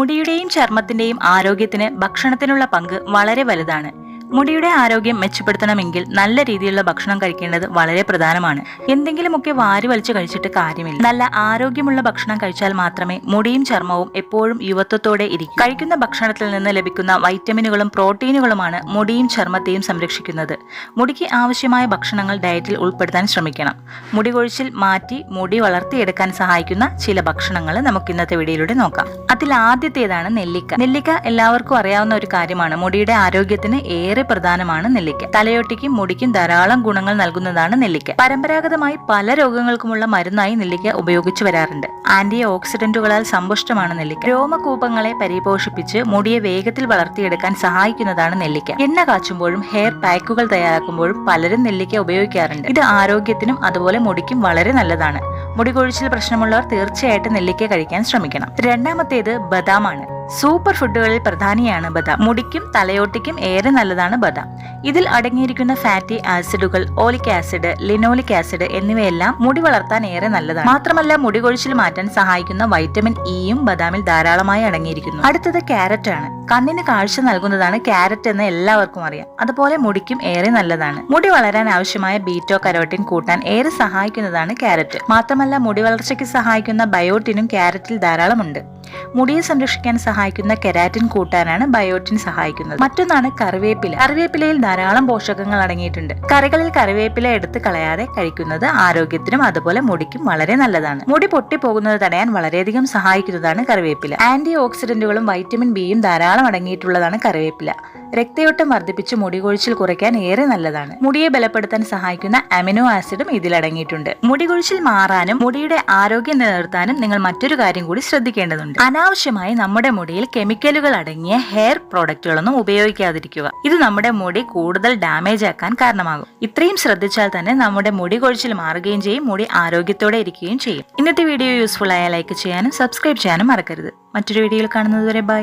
മുടിയുടെയും ചർമ്മത്തിന്റെയും ആരോഗ്യത്തിന് ഭക്ഷണത്തിനുള്ള പങ്ക് വളരെ വലുതാണ്. മുടിയുടെ ആരോഗ്യം മെച്ചപ്പെടുത്തണമെങ്കിൽ നല്ല രീതിയിലുള്ള ഭക്ഷണം കഴിക്കേണ്ടത് വളരെ പ്രധാനമാണ്. എന്തെങ്കിലുമൊക്കെ വാരി വലിച്ചു കഴിച്ചിട്ട് കാര്യമില്ല. നല്ല ആരോഗ്യമുള്ള ഭക്ഷണം കഴിച്ചാൽ മാത്രമേ മുടിയും ചർമ്മവും എപ്പോഴും യുവത്വത്തോടെ ഇരിക്കും. കഴിക്കുന്ന ഭക്ഷണത്തിൽ നിന്ന് ലഭിക്കുന്ന വൈറ്റമിനുകളും പ്രോട്ടീനുകളുമാണ് മുടിയും ചർമ്മത്തെയും സംരക്ഷിക്കുന്നത്. മുടിക്ക് ആവശ്യമായ ഭക്ഷണങ്ങൾ ഡയറ്റിൽ ഉൾപ്പെടുത്താൻ ശ്രമിക്കണം. മുടി കൊഴിച്ചിൽ മാറ്റി മുടി വളർത്തിയെടുക്കാൻ സഹായിക്കുന്ന ചില ഭക്ഷണങ്ങൾ നമുക്ക് ഇന്നത്തെ വീഡിയോയിലൂടെ നോക്കാം. അതിൽ ആദ്യത്തേതാണ് നെല്ലിക്ക. നെല്ലിക്ക എല്ലാവർക്കും അറിയാവുന്ന ഒരു കാര്യമാണ്. മുടിയുടെ ആരോഗ്യത്തിന് ഏറെ പ്രധാനമാണ് നെല്ലിക്ക. തലയോട്ടിക്കും മുടിക്കും ധാരാളം ഗുണങ്ങൾ നൽകുന്നതാണ് നെല്ലിക്ക. പരമ്പരാഗതമായി പല രോഗങ്ങൾക്കുമുള്ള മരുന്നായി നെല്ലിക്ക ഉപയോഗിച്ചു വരാറുണ്ട്. ആന്റി ഓക്സിഡന്റുകളാൽ സമ്പുഷ്ടമാണ് നെല്ലിക്ക. രോമകൂപങ്ങളെ പരിപോഷിപ്പിച്ച് മുടിയെ വേഗത്തിൽ വളർത്തിയെടുക്കാൻ സഹായിക്കുന്നതാണ് നെല്ലിക്ക. എണ്ണ കാച്ചുമ്പോഴും ഹെയർ പാക്കുകൾ തയ്യാറാക്കുമ്പോഴും പലരും നെല്ലിക്ക ഉപയോഗിക്കാറുണ്ട്. ഇത് ആരോഗ്യത്തിനും അതുപോലെ മുടിക്കും വളരെ നല്ലതാണ്. മുടി കൊഴിച്ചിൽ പ്രശ്നമുള്ളവർ തീർച്ചയായിട്ടും നെല്ലിക്ക കഴിക്കാൻ ശ്രമിക്കണം. രണ്ടാമത്തേത് ബദാമാണ്. സൂപ്പർ ഫുഡുകളിൽ പ്രധാനിയാണ് ബദാം. മുടിക്കും തലയോട്ടിക്കും ഏറെ നല്ലതാണ് ബദാം. ഇതിൽ അടങ്ങിയിരിക്കുന്ന ഫാറ്റി ആസിഡുകൾ ഓലിക് ആസിഡ് ലിനോലിക് ആസിഡ് എന്നിവയെല്ലാം മുടി വളർത്താൻ ഏറെ നല്ലതാണ്. മാത്രമല്ല മുടി കൊഴിച്ചിൽ മാറ്റാൻ സഹായിക്കുന്ന വൈറ്റമിൻ ഇയും ബദാമിൽ ധാരാളമായി അടങ്ങിയിരിക്കുന്നു. അടുത്തത് ക്യാരറ്റ് ആണ് കണ്ണിന് കാഴ്ച നൽകുന്നതാണ് ക്യാരറ്റ് എന്ന് എല്ലാവർക്കും അറിയാം. അതുപോലെ മുടിക്കും ഏറെ നല്ലതാണ്. മുടി വളരാൻ ആവശ്യമായ ബീറ്റോ കരോട്ടിൻ കൂട്ടാൻ ഏറെ സഹായിക്കുന്നതാണ് ക്യാരറ്റ്. മാത്രമല്ല മുടി വളർച്ചയ്ക്ക് സഹായിക്കുന്ന ബയോട്ടിനും ക്യാരറ്റിൽ ധാരാളമുണ്ട് മുടിയെ സംരക്ഷിക്കാൻ സഹായിക്കുന്ന കെരാറ്റിൻ കൂട്ടാനാണ് ബയോട്ടിൻ സഹായിക്കുന്നത്. മറ്റൊന്നാണ് കറിവേപ്പില. കറിവേപ്പിലയിൽ ധാരാളം പോഷകങ്ങൾ അടങ്ങിയിട്ടുണ്ട്. കറികളിൽ കറിവേപ്പില എടുത്ത് കളയാതെ കഴിക്കുന്നത് ആരോഗ്യത്തിനും അതുപോലെ മുടിക്കും വളരെ നല്ലതാണ്. മുടി പൊട്ടിപ്പോകുന്നത് തടയാൻ വളരെയധികം സഹായിക്കുന്നതാണ് കറിവേപ്പില. ആന്റി ഓക്സിഡന്റുകളും വൈറ്റമിൻ ബിയും ധാരാളം അടങ്ങിയിട്ടുള്ളതാണ് കറിവേപ്പില. രക്തയോട്ടം വർദ്ധിപ്പിച്ച് മുടി കൊഴിച്ചിൽ കുറയ്ക്കാൻ ഏറെ നല്ലതാണ്. മുടിയെ ബലപ്പെടുത്താൻ സഹായിക്കുന്ന അമിനോ ആസിഡും ഇതിൽ അടങ്ങിയിട്ടുണ്ട്. മുടി കൊഴിച്ചിൽ മാറാനും മുടിയുടെ ആരോഗ്യം നിലനിർത്താനും നിങ്ങൾ മറ്റൊരു കാര്യം കൂടി ശ്രദ്ധിക്കേണ്ടതുണ്ട്. അനാവശ്യമായി നമ്മുടെ മുടിയിൽ കെമിക്കലുകൾ അടങ്ങിയ ഹെയർ പ്രോഡക്റ്റുകളൊന്നും ഉപയോഗിക്കാതിരിക്കുക. ഇത് നമ്മുടെ മുടി കൂടുതൽ ഡാമേജ് ആക്കാൻ കാരണമാകും. ഇത്രയും ശ്രദ്ധിച്ചാൽ തന്നെ നമ്മുടെ മുടി കൊഴിച്ചിൽ മാറുകയും ചെയ്യും മുടി ആരോഗ്യത്തോടെ ഇരിക്കുകയും ചെയ്യും. ഇന്നത്തെ വീഡിയോ യൂസ്ഫുൾ ആയ ലൈക്ക് ചെയ്യാനും സബ്സ്ക്രൈബ് ചെയ്യാനും മറക്കരുത്. മറ്റൊരു വീഡിയോയിൽ കാണുന്നതുവരെ ബൈ.